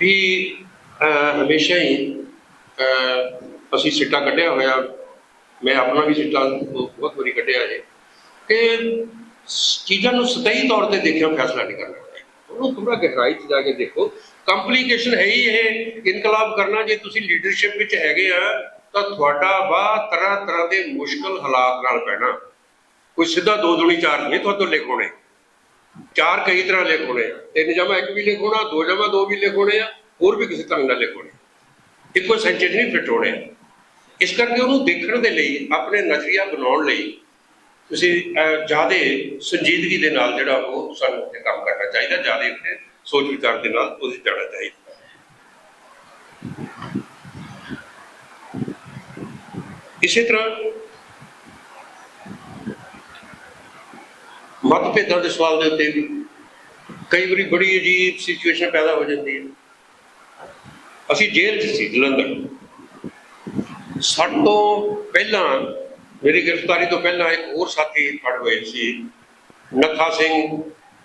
ਵੀ ਹਮੇਸ਼ਾ ਹੀ ਅਹ, ਅਸੀਂ ਸਿੱਟਾ ਕੱਢਿਆ ਹੋਇਆ। ਮੈਂ ਆਪਣਾ ਵੀ ਸਿੱਟਾ ਬਹੁਤ ਵਾਰੀ ਕੱਢਿਆ ਜੇ ਕਿ ਚੀਜ਼ਾਂ ਨੂੰ ਸਤਹੀ ਤੌਰ ਤੇ ਦੇਖਿਆ ਫੈਸਲਾ ਨਹੀਂ ਕਰਨਾ। ਉਹਨੂੰ ਪੂਰਾ ਗਹਿਰਾਈ ਚ ਜਾ ਕੇ ਦੇਖੋ। ਕੰਪਲਿਕੇਸ਼ਨ ਹੈ ਹੀ ਇਹ ਇਨਕਲਾਬ ਕਰਨਾ। ਜੇ ਤੁਸੀਂ ਲੀਡਰਸ਼ਿਪ ਵਿੱਚ ਹੈਗੇ ਆ ਤਾਂ ਤੁਹਾਡਾ ਵਾਹ ਤਰ੍ਹਾਂ ਤਰ੍ਹਾਂ ਦੇ ਮੁਸ਼ਕਲ ਹਾਲਾਤ ਨਾਲ ਪੈਣਾ। ਕੋਈ ਸਿੱਧਾ ਦੋ ਦੁਣੀ ਚਾਰ ਨਹੀਂ ਤੁਹਾਡੇ ਲਿਖ ਹੋਣੇ ਚਾਰ ਕਈ ਤਰ੍ਹਾਂ ਲਿਖ ਹੋਣੇ ਆ। ਤਿੰਨ ਜਮਾ ਇੱਕ ਵੀ ਲਿਖ ਹੋਣਾ ਦੋ ਜਮਾ ਦੋ ਵੀ ਲਿਖ ਹੋਣੇ ਆ, ਹੋਰ ਵੀ ਕਿਸੇ ਤਰ੍ਹਾਂ ਨਾਲ ਲਿਖ ਹੋਣੇ ਇੱਕੋ ਸੈਂਚੁਰੀ ਨਹੀਂ ਫਿੱਟ ਹੋਣੇ। ਇਸ ਕਰਕੇ ਉਹਨੂੰ ਦੇਖਣ ਦੇ ਲਈ, ਆਪਣੇ ਨਜ਼ਰੀਆ ਬਣਾਉਣ ਲਈ ਤੁਸੀਂ ਜ਼ਿਆਦਾ ਸੰਜੀਦਗੀ ਦੇ ਨਾਲ ਜਿਹੜਾ ਉਹ ਸਾਨੂੰ ਉੱਤੇ ਕੰਮ ਕਰਨਾ ਚਾਹੀਦਾ, ਜ਼ਿਆਦਾ ਉੱਤੇ ਸੋਚ ਵਿਚਾਰ ਦੇ ਨਾਲ ਉਹਦੇ ਜਾਣਾ ਚਾਹੀਦਾ। ਇਸੇ ਤਰ੍ਹਾਂ ਮਤਭੇਦਾਂ ਦੇ ਸਵਾਲ ਦੇ ਉੱਤੇ ਵੀ ਕਈ ਵਾਰੀ ਬੜੀ ਅਜੀਬ ਸਿਚੁਏਸ਼ਨ ਪੈਦਾ ਹੋ ਜਾਂਦੀ ਹੈ। ਅਸੀਂ ਜੇਲ੍ਹ 'ਚ ਸੀ, ਜਲੰਧਰ। ਸਾਡੇ ਤੋਂ ਪਹਿਲਾਂ, ਮੇਰੀ ਗ੍ਰਿਫਤਾਰੀ ਤੋਂ ਪਹਿਲਾਂ ਇੱਕ ਹੋਰ ਸਾਥੀ ਫੜ ਹੋਏ ਸੀ। ਨੱਥਾ ਸਿੰਘ,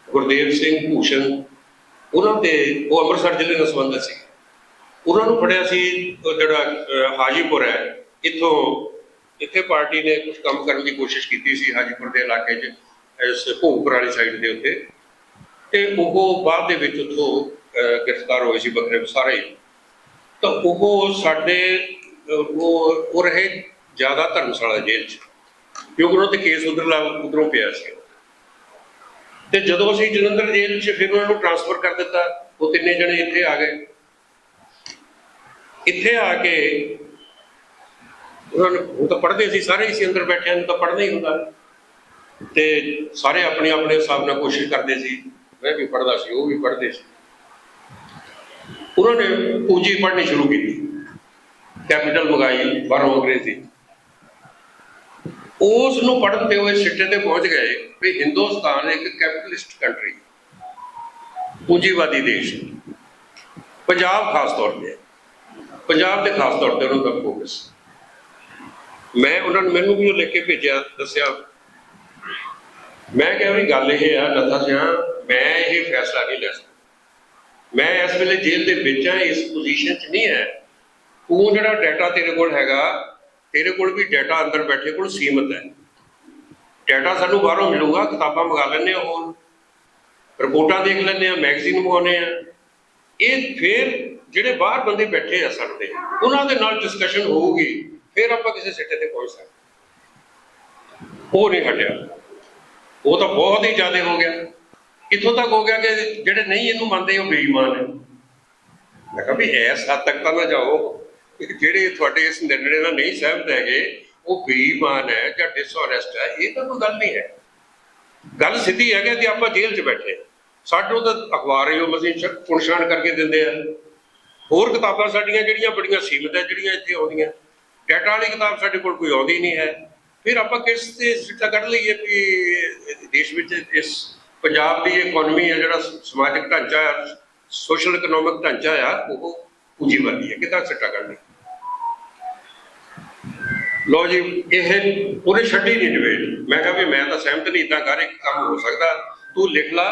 ਗੁਰਦੇਵ ਸਿੰਘ, ਭੂਸ਼ਣ। ਉਹਨਾਂ ਦੇ ਉਹ ਅੰਮ੍ਰਿਤਸਰ ਜ਼ਿਲ੍ਹੇ ਨਾਲ ਸੰਬੰਧਿਤ ਸੀ। ਉਹਨਾਂ ਨੂੰ ਫੜਿਆ ਸੀ ਜਿਹੜਾ ਹਾਜੀਪੁਰ ਹੈ। ਇੱਥੋਂ ਇੱਥੇ ਪਾਰਟੀ ਨੇ ਕੁਝ ਕੰਮ ਕਰਨ ਦੀ ਕੋਸ਼ਿਸ਼ ਕੀਤੀ ਸੀ, ਹਾਜੀਪੁਰ ਦੇ ਇਲਾਕੇ 'ਚ। ਇਸ ਭੋਗਪੁਰ ਵਾਲੀ ਸਾਈਡ ਦੇ ਉੱਤੇ। ਤੇ ਉਹ ਬਾਅਦ ਦੇ ਵਿੱਚ ਉਥੋਂ ਗ੍ਰਿਫਤਾਰ ਹੋਏ ਸੀ ਬਕਰੇ ਸਾਰੇ ਤਾਂ ਉਹ ਸਾਡੇ ਉਹ ਉਹ ਰਹੇ ਜ਼ਿਆਦਾ ਧਰਮਸ਼ਾਲਾ ਜੇਲ੍ਹ 'ਚ, ਕਿਉਂਕਿ ਉਹਨਾਂ ਤੇ ਕੇਸ ਉਧਰਲਾ ਉਧਰੋਂ ਪਿਆ ਸੀ। ਤੇ ਜਦੋਂ ਅਸੀਂ ਜਲੰਧਰ ਜੇਲ੍ਹ 'ਚ ਫਿਰ ਉਹਨਾਂ ਨੂੰ ਟ੍ਰਾਂਸਫਰ ਕਰ ਦਿੱਤਾ, ਉਹ ਤਿੰਨੇ ਜਣੇ ਇੱਥੇ ਆ ਗਏ। ਇੱਥੇ ਆ ਕੇ ਉਹਨਾਂ ਨੂੰ, ਉਹ ਤਾਂ ਪੜ੍ਹਦੇ ਸੀ, ਸਾਰੇ ਹੀ ਅੰਦਰ ਬੈਠੇ ਨੂੰ ਤਾਂ ਪੜ੍ਹਨਾ ਹੀ ਹੁੰਦਾ। ਤੇ ਸਾਰੇ ਆਪਣੇ ਆਪਣੇ ਹਿਸਾਬ ਨਾਲ ਕੋਸ਼ਿਸ਼ ਕਰਦੇ ਸੀ। ਮੈਂ ਵੀ ਪੜ੍ਹਦਾ ਸੀ, ਉਹ ਵੀ ਪੜ੍ਹਦੇ ਸੀ। ਉਹਨਾਂ ਨੇ ਪੂੰਜੀ ਪੜ੍ਹਨੀ ਸ਼ੁਰੂ ਕੀਤੀ। ਕੈਪੀਟਲ ਮੰਗਾਈ, ਬਾਹਰੋਂ ਅੰਗਰੇਜ਼ੀ। ਉਸ ਨੂੰ ਪੜ੍ਹਦੇ ਹੋਏ ਸਿੱਟੇ ਤੇ ਪਹੁੰਚ ਗਏ ਵੀ ਹਿੰਦੁਸਤਾਨ ਇੱਕ ਕੈਪੀਟਲਿਸਟ ਕੰਟਰੀ, ਪੂੰਜੀਵਾਦੀ ਦੇਸ਼। ਪੰਜਾਬ ਖਾਸ ਤੌਰ ਤੇ ਪੰਜਾਬ ਦੇ ਖਾਸ ਤੌਰ ਤੇ ਉਹਨਾਂ ਦਾ ਫੋਕਸ ਮੈਂ ਉਹਨਾਂ ਨੂੰ ਮੈਨੂੰ ਵੀ ਉਹ ਲਿਖ ਕੇ ਭੇਜਿਆ, ਦੱਸਿਆ ਮੈਂ ਕਿਹਾ ਵੀ ਗੱਲ ਇਹ ਆ ਲੱਥਾ ਸਿਆ, ਮੈਂ ਇਹ ਫੈਸਲਾ ਨਹੀਂ ਲੈ ਸਕਦਾ। ਮੈਂ ਇਸ ਵੇਲੇ ਜੇਲ੍ਹ ਦੇ ਵਿੱਚ ਆ, ਇਸ ਪੋਜੀਸ਼ਨ 'ਚ ਨਹੀਂ ਹੈ। ਤੂੰ ਜਿਹੜਾ ਡਾਟਾ ਤੇਰੇ ਕੋਲ ਹੈਗਾ, ਤੇਰੇ ਕੋਲ ਵੀ ਡਾਟਾ ਅੰਦਰ ਬੈਠੇ ਕੋਲ ਸੀਮਤ ਹੈ। ਡਾਟਾ ਸਾਨੂੰ ਬਾਹਰੋਂ ਮਿਲੂਗਾ, ਕਿਤਾਬਾਂ ਮੰਗਾ ਲੈਣੇ ਆ ਉਹ। ਰਿਪੋਰਟਾਂ ਦੇਖ ਲੈਣੇ ਆ ਮੈਗਜ਼ੀਨ ਮੰਗਾਉਣੇ ਆ ਇਹ ਫਿਰ ਜਿਹੜੇ ਬਾਹਰ ਬੰਦੇ ਬੈਠੇ ਆ ਸਾਡੇ ਉਹਨਾਂ ਦੇ ਨਾਲ ਡਿਸਕਸ਼ਨ ਹੋਊਗੀ, ਫਿਰ ਆਪਾਂ ਕਿਸੇ ਸਿੱਟੇ ਤੇ ਪਹੁੰਚ ਸਕਦੇ ਉਹ ਨਹੀਂ ਹਟਿਆ। ਉਹ ਤਾਂ ਬਹੁਤ ਹੀ ਜ਼ਿਆਦਾ ਹੋ ਗਿਆ। ਇੱਥੋਂ ਤੱਕ ਹੋ ਗਿਆ ਕਿ ਜਿਹੜੇ ਨਹੀਂ ਇਹਨੂੰ ਮੰਨਦੇ, ਉਹ ਬੇਈਮਾਨ ਹੈ ਮੈਂ ਕਿਹਾ ਵੀ ਐਸ ਹੱਦ ਤੱਕ ਤਾਂ ਨਾ ਜਾਓ ਜਿਹੜੇ ਤੁਹਾਡੇ ਇਸ ਨਿਰਣੇ ਨਾਲ ਨਹੀਂ ਸਹਿਮਤ ਹੈਗੇ, ਉਹ ਬੇਈਮਾਨ ਹੈ ਜਾਂ ਡਿਸਹੋਨੈਸਟ ਹੈ, ਇਹ ਤਾਂ ਕੋਈ ਗੱਲ ਨਹੀਂ ਹੈ। ਗੱਲ ਸਿੱਧੀ ਹੈ ਕਿ ਆਪਾਂ ਜੇਲ੍ਹ 'ਚ ਬੈਠੇ ਹਾਂ। ਸਾਡੇ ਤਾਂ ਅਖਬਾਰ ਹੀ ਉਹ ਅਸੀਂ ਪੁਣਛਾਣ ਕਰਕੇ ਦਿੰਦੇ ਆ। ਹੋਰ ਕਿਤਾਬਾਂ ਸਾਡੀਆਂ ਜਿਹੜੀਆਂ ਬੜੀਆਂ ਸੀਮਿਤ ਹੈ, ਜਿਹੜੀਆਂ ਇੱਥੇ ਆਉਂਦੀਆਂ। ਡਾਟਾ ਵਾਲੀ ਕਿਤਾਬ ਸਾਡੇ ਕੋਲ ਕੋਈ ਆਉਂਦੀ ਨਹੀਂ ਹੈ। ਫਿਰ ਆਪਾਂ ਕਿਸ ਤੇ ਸਿੱਟਾ ਕੱਢ ਲਈਏ ਵੀ ਦੇਸ਼ ਵਿੱਚ ਇਸ ਪੰਜਾਬ ਦੀ ਇਕਨੋਮੀ ਹੈ, ਜਿਹੜਾ ਸਮਾਜਿਕ ਢਾਂਚਾ ਆ ਸੋਸ਼ਲ ਇਕਨੋਮਿਕ ਢਾਂਚਾ ਆ, ਉਹ ਪੂੰਜੀਵਾਦੀ ਹੈ। ਕਿਦਾਂ ਸਿੱਟਾ ਕੱਢ ਲਈ ਲੋ ਜੀ, ਇਹ ਉਹਨੇ ਛੱਡੀ ਨਹੀਂ ਡਿਬੇਟ ਮੈਂ ਕਿਹਾ ਵੀ ਮੈਂ ਤਾਂ ਸਹਿਮਤ ਨਹੀਂ ਇਦਾਂ ਕਰ, ਇੱਕ ਕੰਮ ਹੋ ਸਕਦਾ। ਤੂੰ ਲਿਖ ਲਾ,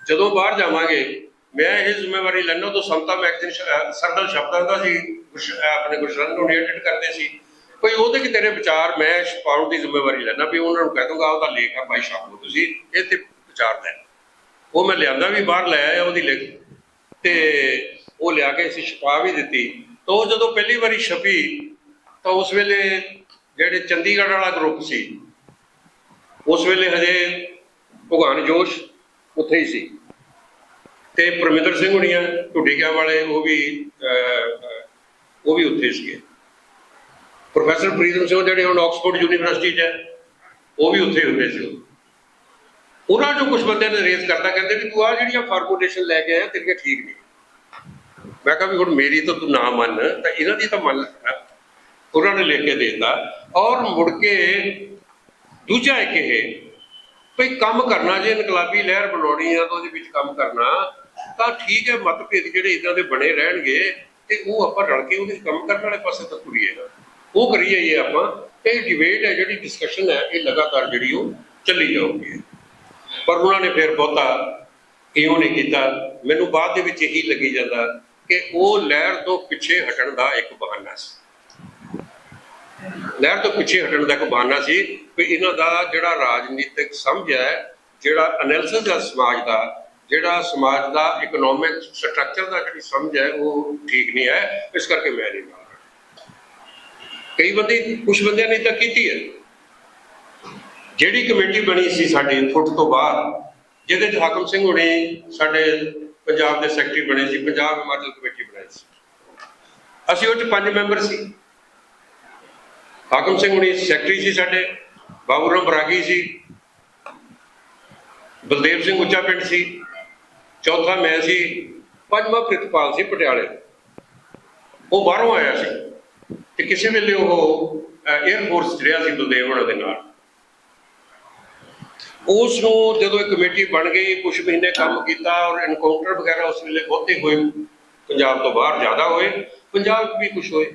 ਜਦੋਂ ਬਾਹਰ ਜਾਵਾਂਗੇ, ਮੈਂ ਇਹ ਜ਼ਿੰਮੇਵਾਰੀ ਲੈਣਾ ਤੋਂ ਸੰਤਾ ਮੈਗਜ਼ੀਨ ਸਰਦਲ ਸ਼ਬਦਾਂ ਦਾ ਸੀ ਆਪਣੇ ਗੁਰਸ਼ਰਨ ਨੂੰ ਐਡਿਟ ਕਰਦੇ ਸੀ। ਕੋਈ ਉਹਦੇ ਕਿ ਤੇਰੇ ਵਿਚਾਰ ਮੈਂ ਛਪਾਉਣ ਦੀ ਜ਼ਿੰਮੇਵਾਰੀ ਲੈਣਾ ਵੀ ਉਹਨਾਂ ਨੂੰ ਕਹਿ ਦੂੰਗਾ ਉਹਦਾ ਲੇਖ ਆ ਭਾਈ ਸ਼ਾਮ ਤੁਸੀਂ ਇਹ ਤੇ ਵਿਚਾਰ ਲੈ ਉਹ ਮੈਂ ਲਿਆਂਦਾ ਵੀ ਬਾਹਰ ਲੈ ਆਇਆ ਉਹਦੀ ਲਿਖ ਤੇ ਉਹ ਲਿਆ ਕੇ ਅਸੀਂ ਛਪਾ ਵੀ ਦਿੱਤੀ। ਤਾਂ ਉਹ ਜਦੋਂ ਪਹਿਲੀ ਵਾਰੀ ਛਪੀ ਤਾਂ ਉਸ ਵੇਲੇ ਜਿਹੜੇ ਚੰਡੀਗੜ੍ਹ ਵਾਲਾ ਗਰੁੱਪ ਸੀ ਉਸ ਵੇਲੇ ਹਜੇ ਭਗਵਾਨ ਜੋਸ਼ ਉੱਥੇ ਹੀ ਸੀ। ਤੇ ਪਰਮਿੰਦਰ ਸਿੰਘ ਹੁਣੀਆਂ ਢੁੱਡੀਆਂ ਵਾਲੇ ਉਹ ਵੀ ਅਹ, ਉਹ ਵੀ ਉੱਥੇ ਸੀਗੇ। ਪ੍ਰੋਫੈਸਰ ਪ੍ਰੀਤਮ ਸਿੰਘ ਜਿਹੜੇ ਹੁਣ ਆਕਸਫੋਰਡ ਯੂਨੀਵਰਸਿਟੀ 'ਚ ਹੈ, ਉਹ ਵੀ ਉੱਥੇ ਹੁੰਦੇ ਸੀ ਉਹਨਾਂ ਚੋਂ ਕੁਝ ਬੰਦੇ ਨੇ ਰੇਜ਼ ਕਰਦਾ ਕਹਿੰਦੇ ਵੀ ਤੂੰ ਆ ਜਿਹੜੀਆਂ ਫਾਰਮੂਲੇਸ਼ਨ ਲੈ ਕੇ ਆਇਆ ਤੇਰੀਆਂ ਠੀਕ ਨਹੀਂ। ਮੈਂ ਕਿਹਾ ਵੀ ਹੁਣ ਮੇਰੀ ਤਾਂ ਤੂੰ ਨਾ ਮੰਨ, ਤਾਂ ਇਹਨਾਂ ਦੀ ਤਾਂ ਮੰਨ ਲੈ। ਉਹਨਾਂ ਨੇ ਲਿਖ ਕੇ ਦਿੱਤਾ, ਔਰ ਮੁੜ ਕੇ ਦੂਜਾ ਇੱਕ ਇਹ, ਭਈ ਕੰਮ ਕਰਨਾ, ਜੇ ਇਨਕਲਾਬੀ ਲਹਿਰ ਬਣਾਉਣੀ ਆ ਤਾਂ ਉਹਦੇ ਵਿੱਚ ਕੰਮ ਕਰਨਾ, ਤਾਂ ਠੀਕ ਹੈ, ਮਤਭੇਦ ਜਿਹੜੇ ਇਦਾਂ ਦੇ ਬਣੇ ਰਹਿਣਗੇ, ਤੇ ਉਹ ਆਪਾਂ ਰਲ ਕੇ ਉਹਦੇ ਕੰਮ ਕਰਨ ਵਾਲੇ ਪਾਸੇ ਤਾਂ ਤੁਰੀਏ ਉਹ ਕਰੀ ਜਾਈਏ ਆਪਾਂ, ਇਹ ਡਿਬੇਟ ਹੈ, ਜਿਹੜੀ ਡਿਸਕਸ਼ਨ ਹੈ, ਇਹ ਲਗਾਤਾਰ ਜਿਹੜੀ ਉਹ ਚੱਲੀ ਜਾਊਗੀ। ਪਰ ਉਹਨਾਂ ਨੇ ਫਿਰ ਬਹੁਤਾ ਇਉਂ ਨਹੀਂ ਕੀਤਾ। ਮੈਨੂੰ ਬਾਅਦ ਦੇ ਵਿੱਚ ਇਹੀ ਲੱਗੀ ਜਾਂਦਾ ਕਿ ਉਹ ਲਹਿਰ ਤੋਂ ਪਿੱਛੇ ਹਟਣ ਦਾ ਇੱਕ ਬਹਾਨਾ ਸੀ। ਲਹਿਰ ਤੋਂ ਪਿੱਛੇ ਹਟਣ ਦਾ ਇੱਕ ਬਹਾਨਾ ਸੀ ਕਿ ਇਹਨਾਂ ਦਾ ਜਿਹੜਾ ਰਾਜਨੀਤਿਕ ਸਮਝ ਹੈ, ਜਿਹੜਾ ਐਨਾਲਿਸਿਸ ਹੈ ਸਮਾਜ ਦਾ, ਜਿਹੜਾ ਸਮਾਜ ਦਾ ਇਕਨੋਮਿਕ ਸਟਰਕਚਰ ਦਾ ਜਿਹੜੀ ਸਮਝ ਹੈ, ਉਹ ਠੀਕ ਨਹੀਂ ਹੈ। ਇਸ ਕਰਕੇ ਮੈਂ ਨਹੀਂ ਕਈ ਬੰਦੇ ਕੁਝ ਬੰਦਿਆਂ ਨੇ ਤਾਂ ਕੀਤੀ ਹੈ। ਜਿਹੜੀ ਕਮੇਟੀ ਬਣੀ ਸੀ ਸਾਡੀ ਫੁੱਟ ਤੋਂ ਬਾਅਦ ਜਿਹਦੇ ਚ ਹਾਕਮ ਸਿੰਘ ਹੁਣੇ ਸਾਡੇ ਪੰਜਾਬ ਦੇ ਸੈਕਟਰੀ ਬਣੇ ਸੀ, ਪੰਜਾਬ ਹਿਮਾਚਲ ਕਮੇਟੀ ਬਣਾਈ ਸੀ। ਅਸੀਂ ਉਹ ਚ ਪੰਜ ਮੈਂਬਰ ਸੀ। ਹਾਕਮ ਸਿੰਘ ਹੁਣੀ ਸੈਕਟਰੀ ਸੀ ਸਾਡੇ, ਬਾਬੂ ਰਾਮ ਬਰਾਗੀ ਸੀ, ਬਲਦੇਵ ਸਿੰਘ ਉੱਚਾ ਪਿੰਡ ਸੀ, ਚੌਥਾ ਮੈਂ ਸੀ, ਪੰਜਵਾਂ ਪ੍ਰਿਤਪਾਲ ਸੀ ਪਟਿਆਲੇ। ਉਹ ਬਾਹਰੋਂ ਆਇਆ ਸੀ। ਤੇ ਕਿਸੇ ਵੇਲੇ ਉਹ 에ਅਰ ਫੋਰਸ ਚ ਰਿਹਾ ਸੀ ਬਲਦੇਵ ਉਹਨਾਂ ਦੇ ਨਾਲ। ਉਸ ਨੂੰ ਜਦੋਂ ਇਹ ਕਮੇਟੀ ਬਣ ਗਈ ਕੁਝ ਮਹੀਨੇ ਕੰਮ ਕੀਤਾ ਔਰ ਐਨਕਾਊਂਟਰ ਵਗੈਰਾ ਉਸ ਵੇਲੇ ਬਹੁਤੇ ਹੋਏ। ਪੰਜਾਬ ਤੋਂ ਬਾਹਰ ਜ਼ਿਆਦਾ ਹੋਏ, ਪੰਜਾਬ ਵੀ ਕੁਝ ਹੋਏ।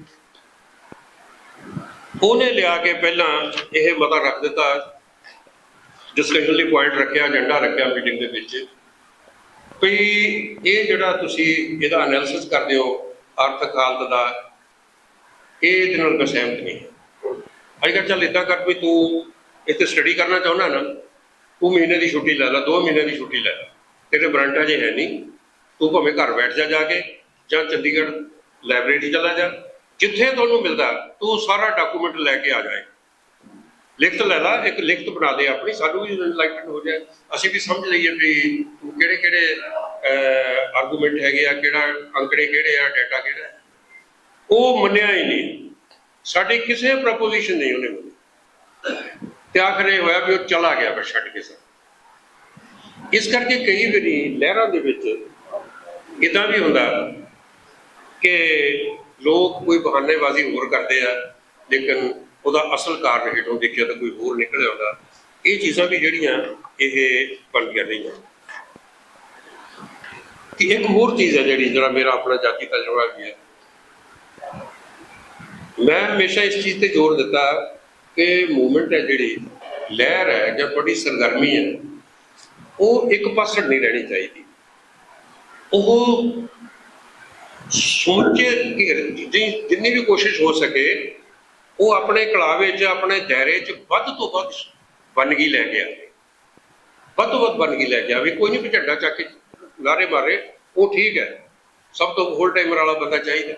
ਉਹਨੇ ਲਿਆ ਕੇ ਪਹਿਲਾਂ ਇਹ ਮਤਾ ਰੱਖ ਦਿੱਤਾ ਡਿਸਕਸ਼ਨ ਲਈ ਪੁਆਇੰਟ ਰੱਖਿਆ ਏਜੰਡਾ ਰੱਖਿਆ ਮੀਟਿੰਗ ਦੇ ਵਿੱਚ। ਵੀ ਇਹ ਜਿਹੜਾ ਤੁਸੀਂ ਇਹਦਾ ਐਨਾਲਿਸਿਸ ਕਰਦੇ ਹੋ, ਆਰਥਿਕ ਹਾਲਤ ਦਾ ਇਹ ਇਹਦੇ ਨਾਲ ਮੈਂ ਸਹਿਮਤ ਨਹੀਂ। ਅੱਜ ਕੱਲ੍ਹ ਚੱਲ ਇਦਾਂ ਕਰ ਵੀ ਤੂੰ ਇੱਥੇ ਸਟੱਡੀ ਕਰਨਾ ਚਾਹੁੰਦਾ ਨਾ, ਤੂੰ ਮਹੀਨੇ ਦੀ ਛੁੱਟੀ ਲੈ ਲੈ, ਦੋ ਮਹੀਨੇ ਦੀ ਛੁੱਟੀ ਲੈ ਲੈ। ਤੇਰੇ ਬਰੰਟਾ ਜੇ ਹੈ ਨਹੀਂ, ਤੂੰ ਭਾਵੇਂ ਘਰ ਬੈਠ ਜਾ ਜਾ ਕੇ ਜਾਂ ਚੰਡੀਗੜ੍ਹ ਲਾਇਬ੍ਰੇਰੀ ਚਲਾ ਜਾ, ਜਿੱਥੇ ਤੁਹਾਨੂੰ ਮਿਲਦਾ, ਤੂੰ ਸਾਰਾ ਡਾਕੂਮੈਂਟ ਲੈ ਕੇ ਆ ਜਾਏ। ਲਿਖਤ ਲੈ ਲਾ, ਇੱਕ ਲਿਖਤ ਬਣਾ ਦੇ ਆਪਣੀ, ਸਾਨੂੰ ਵੀ ਇਨਲਾਈਟਮੈਂਟ ਹੋ ਜਾਏ। ਅਸੀਂ ਵੀ ਸਮਝ ਲਈਏ ਵੀ ਕਿਹੜੇ ਕਿਹੜੇ ਆਰਗੂਮੈਂਟ ਹੈਗੇ ਆ, ਕਿਹੜਾ ਅੰਕੜੇ ਕਿਹੜੇ ਆ ਡਾਟਾ ਕਿਹੜਾ ਉਹ ਮੰਨਿਆ ਹੀ ਨਹੀਂ। ਸਾਡੀ ਕਿਸੇ ਪ੍ਰਪੋਜੀਸ਼ਨ ਨਹੀਂ ਉਹਨੇ ਮੰਨੀ। ਤੇ ਆਖਰ ਇਹ ਹੋਇਆ ਵੀ ਉਹ ਚਲਾ ਗਿਆ ਬਸ ਛੱਡ ਕੇ ਸਰ ਇਸ ਕਰਕੇ ਕਈ ਵਾਰੀ ਲਹਿਰਾਂ ਦੇ ਵਿੱਚ ਇਦਾਂ ਵੀ ਹੁੰਦਾ ਕਿ ਲੋਕ ਕੋਈ ਬਹਾਨੇਬਾਜ਼ੀ ਹੋਰ ਕਰਦੇ ਆ, ਲੇਕਿਨ ਉਹਦਾ ਅਸਲ ਕਾਰਨ ਹੇਠੋਂ ਦੇਖਿਆ ਤਾਂ ਕੋਈ ਹੋਰ ਨਿਕਲ ਆਉਂਦਾ ਇਹ ਚੀਜ਼ਾਂ ਵੀ ਜਿਹੜੀਆਂ ਇਹ ਬਣਦੀਆਂ ਰਹੀਆਂ। ਕਿ ਇੱਕ ਹੋਰ ਚੀਜ਼ ਹੈ ਜਿਹੜੀ, ਜਿਹੜਾ ਮੇਰਾ ਆਪਣਾ ਜਾਤੀ ਤਜਰਬਾ ਵੀ ਹੈ। ਮੈਂ ਹਮੇਸ਼ਾ ਇਸ ਚੀਜ਼ ਤੇ ਜ਼ੋਰ ਦਿੱਤਾ ਕਿ ਮੂਵਮੈਂਟ ਹੈ ਜਿਹੜੀ, ਲਹਿਰ ਹੈ ਜਾਂ ਬੜੀ ਸਰਗਰਮੀ ਹੈ, ਉਹ ਇੱਕ ਪਾਸੜ ਨਹੀਂ ਰਹਿਣੀ ਚਾਹੀਦੀ। ਉਹ ਸਮੁੱਚੇ ਘੇਰ ਜਿੰਨੀ ਵੀ ਕੋਸ਼ਿਸ਼ ਹੋ ਸਕੇ, ਉਹ ਆਪਣੇ ਕਲਾਵੇ 'ਚ, ਆਪਣੇ ਦਾਇਰੇ 'ਚ ਵੱਧ ਤੋਂ ਵੱਧ ਵੰਨਗੀ ਲੈ ਕੇ ਆਵੇ। ਵੱਧ ਤੋਂ ਵੱਧ ਵੰਨਗੀ ਲੈ ਕੇ ਆਵੇ। ਕੋਈ ਨਹੀਂ ਵੀ ਝੰਡਾ ਚੱਕ ਕੇ ਲਾਰੇ ਮਾਰੇ, ਉਹ ਠੀਕ ਹੈ। ਸਭ ਤੋਂ ਹੋਲ ਟਾਈਮਰ ਵਾਲਾ ਬੰਦਾ ਚਾਹੀਦਾ।